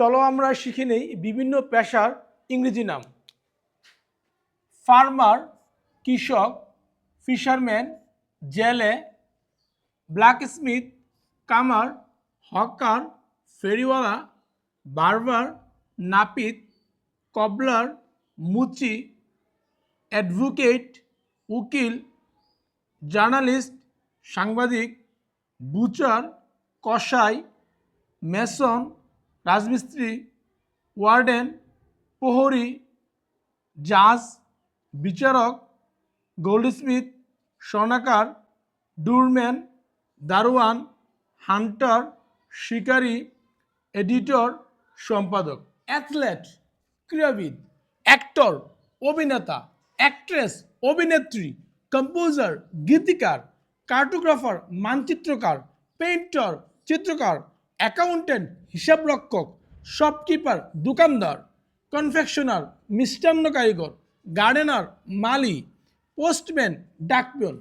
চলো আমরা শিখে নেই বিভিন্ন পেশার ইংরেজি নাম। ফার্মার, কৃষক, ফিশারম্যান, জেলে, ব্ল্যাকস্মিথ, কামার, হকার, ফেরিওয়ালা, বার্বার, নাপিত, কবলার, মুচি, অ্যাডভোকেট, উকিল, জার্নালিস্ট, সাংবাদিক, বুচার, কসাই, মেসন রাজমিস্ত্রি, ওয়ার্ডেন, প্রহরী, জাজ, বিচারক, গোল্ডস্মিথ, স্বর্ণাকার, ডুরম্যান, দারোয়ান, হান্টার, শিকারী, এডিটর, সম্পাদক, অ্যাথলেট, ক্রীড়াবিদ, অ্যাক্টর, অভিনেতা, অ্যাক্ট্রেস, অভিনেত্রী, কম্পোজার, গীতিকার, কার্টোগ্রাফার, মানচিত্রকার, পেইন্টার, চিত্রকার অ্যাকাউন্টেন্ট হিসাবরক্ষক শপকিপার দোকানদার কনফেকশনার মিষ্টান্ন কারিগর গার্ডেনার মালি পোস্টম্যান ডাকপিয়ন।